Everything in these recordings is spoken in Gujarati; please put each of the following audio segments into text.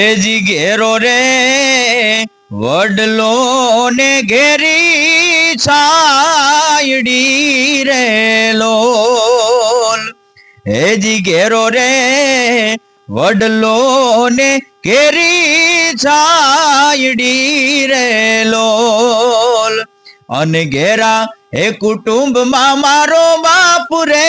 એ જી ઘેરો રે વડલો ને ઘેરી છાયડી રે લોલ. હેજી ઘેરો રે વડલો ને ઘેરી છાયડી રે લોલ. અને ઘેરા એ કુટુંબમાં મારો બાપ રે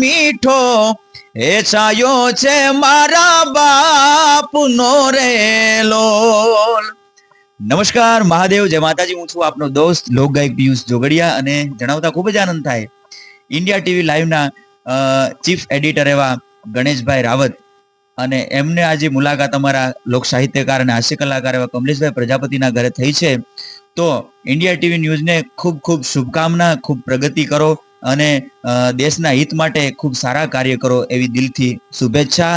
મીઠો, એ છાયો છે મારા બાપનો રે લોલ. નમસ્કાર, મહાદેવ, જય માતાજી. હું છું આપનો દોસ્ત, લોકગાયક પિયુષ જોગડિયા અને જણાવતા ખૂબ જ આનંદ થાય. ઇન્ડિયા ટીવી લાઈવના ચીફ એડિટર એવા ગણેશભાઈ રાવત અને એમને આજે મુલાકાત અમારા લોક સાહિત્યકાર અને હાસ્ય કલાકાર એવા કમલેશભાઈ પ્રજાપતિના ઘરે થઈ છે. તો ઇન્ડિયા ટીવી ન્યૂઝને ખૂબ ખૂબ શુભકામના, ખૂબ પ્રગતિ કરો અને દેશના હિત માટે ખૂબ સારા કાર્ય કરો એવી દિલથી શુભેચ્છા.